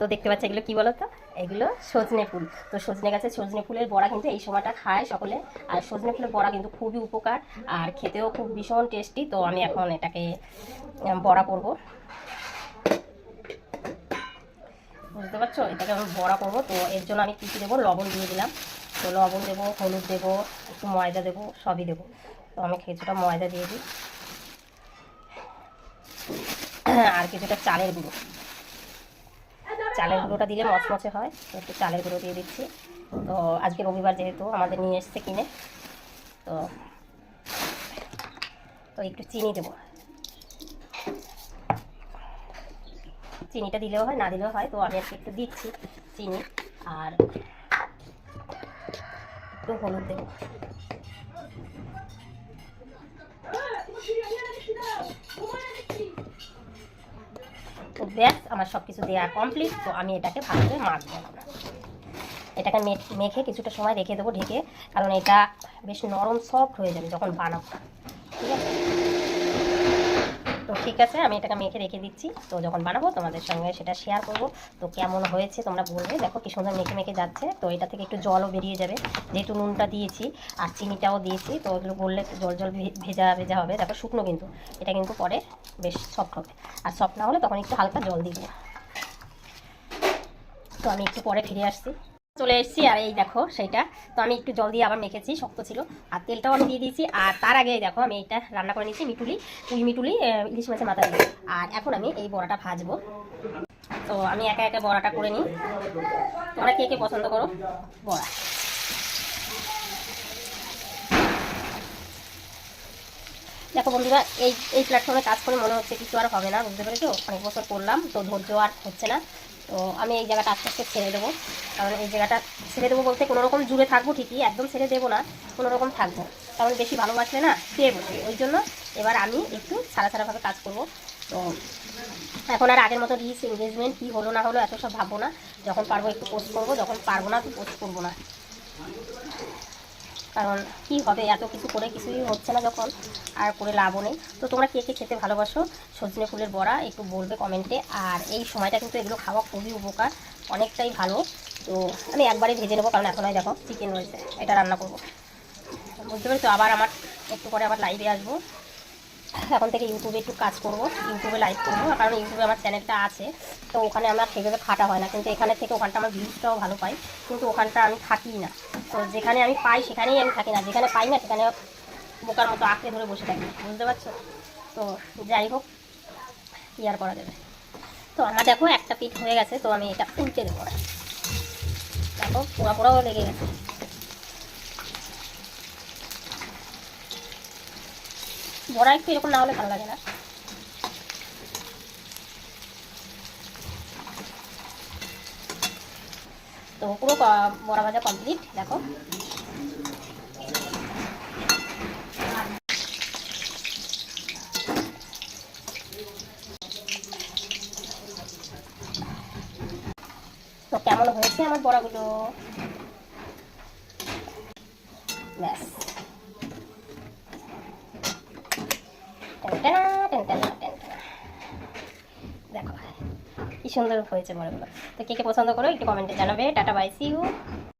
তো দেখতে পাচ্ছ এগুলো কি বলো তো এগুলো সজনে ফুল। তো সজনে গাছের সজনে ফুলের বড়া কিন্তু এই সময়টা খায় সকলে। আর সজনে ফুলের বড়া কিন্তু খুবই উপকার আর খেতেও খুব ভীষণ টেস্টি। তো আমি এখন এটাকে বড়া করব। বুঝতে পারছ? এটাকে আমি বড়া করব। তো এর জন্য আমি কী কী দেবো? লবণ দিয়ে দিলাম। তো লবণ দেবো, হলুদ দেবো, একটু ময়দা দেবো, সবই দেবো। তো আমি কিছুটা ময়দা দিয়ে দিই। আর কিছুটা চালের গুঁড়ো। চালের গুঁড়োটা দিলে মচমচে হয়, তো একটু চালের গুঁড়ো দিয়ে দিচ্ছি। তো আজকে রবিবার যেহেতু আমাদের নিয়ে এসছে কিনে, তো তো একটু চিনি দেবো। চিনিটা দিলেও হয়, না দিলেও হয়, তো আমি আজকে একটু দিচ্ছি চিনি, আর একটু হলুদ দেবো। তো ব্যাস, আমার সব কিছু দেওয়া কমপ্লিট তো আমি এটাকে ভালো করে মাখবো এটাকে মে- মেখে কিছুটা সময় রেখে দেবো ঢেকে, কারণ এটা বেশ নরম সফট হয়ে যাবে যখন বানাবো। ঠিক আছে? তো ঠিক আছে, আমি এটাকে মেখে রেখে দিচ্ছি। তো যখন বানাবো, তোমাদের সঙ্গে সেটা শেয়ার করব। তো কেমন হয়েছে তোমরা বলবে। দেখো কি সুন্দর মেখে মেখে যাচ্ছে। তো এটা থেকে একটু জলও বেরিয়ে যাবে। যেহেতু নুনটা দিয়েছি আর চিনিটাও দিয়েছি, তো ওগুলো বললে জল জল ভেজা ভেজা হবে। দেখো শুকনো কিন্তু। এটা কিন্তু পরে বেশ সফট হবে। আর সফট না হলে তখন একটু হালকা জল দিয়ে তো আমি একটু পরে ফিরে আসছি। চলে এসেছি, আর এই দেখো সেইটা। তো আমি একটু জল দিয়ে আবার মেখেছি, শক্ত ছিল। আর তেলটাও আমি দিয়ে দিয়েছি, আর তার আগে দেখো আমি এটা রান্না করে নিয়েছি, মিটুলি, পুঁই মিটুলি ইলিশ মাছের মাথা দিয়ে। আর এখন আমি এই বড়াটা ভাজবো। তো আমি একা একা বড়াটা করে নিই। তোমরা কে কে পছন্দ করো? বড়া। দেখো বন্ধুরা, এই এই প্ল্যাটফর্মে কাজ করে মনে হচ্ছে কিছু আর হবে না, বুঝতে পেরেছ? অনেক বছর করলাম, তো ধৈর্য আর হচ্ছে না। তো আমি এই জায়গাটা আস্তে আস্তে ছেড়ে দেবো। কারণ এই জায়গাটা ছেড়ে দেবো বলতে কোনো রকম জুড়ে থাকব ঠিকই, একদম ছেড়ে দেবো না, কোনোরকম থাকব। কারণ বেশি ভালোবাসলে না খেয়ে বসে, ওই জন্য এবার আমি একটু ছাড়া ছাড়াভাবে কাজ করব। তো এখন আর আগের মতো রিস এঙ্গেজমেন্ট কী হলো না হলো এত সব ভাববো না, যখন পারব একটু পোস্ট করব, যখন পারব না তো পোস্ট করব না। কারণ কি হবে, এত কিছু করে কিছুই হচ্ছে না যখন, আর করে লাভও নেই। তো তোমরা কে কে খেতে ভালোবাসো, সজনে ফুলের বড়া একটু বলবে কমেন্টে। আর এই সময়টা কিন্তু এগুলো খাওয়া খুবই উপকার, অনেকটাই ভালো। তো আমি একবারে ভেজে নেব, কারণ এখন দেখো চিকেন রয়েছে, এটা রান্না করব। বুঝতে পেরেছ? আবার আমার একটু পরে আবার লাইভে আসব। এখন থেকে ইউটিউবে একটু কাজ করব, ইউটিউবে লাইভ করব, কারণ ইউটিউবে আমার চ্যানেলটা আছে। তো ওখানে আমার সেভাবে খাটা হয় না, কিন্তু এখানে থেকে ওখানটা আমার ভিউজটাও ভালো পাই, কিন্তু ওখানটা আমি থাকি না। তো যেখানে আমি পাই, সেখানেই আমি থাকি না। যেখানে পাই না, সেখানে বোকার মতো আঁকড়ে ধরে বসে থাকি, বুঝতে পারছ? তো যাই হোক, কী আর করা যাবে? তো আমার দেখো, একটা পিঠ হয়ে গেছে, তো আমি এটা উল্টে দেবো। দেখো, পোড়া পোড়াও লেগে গেছে। বড়া একটু এরকম না হলে ভালো লাগে না। তো পুরো বড়া ভাজা কমপ্লিট দেখো। তো কেমন হয়েছে আমার বড়াগুলো? ব্যাস। কি সুন্দর হয়েছে বড়গুলো তো কে কে পছন্দ করো একটু কমেন্টে জানাবে। Tata bye C you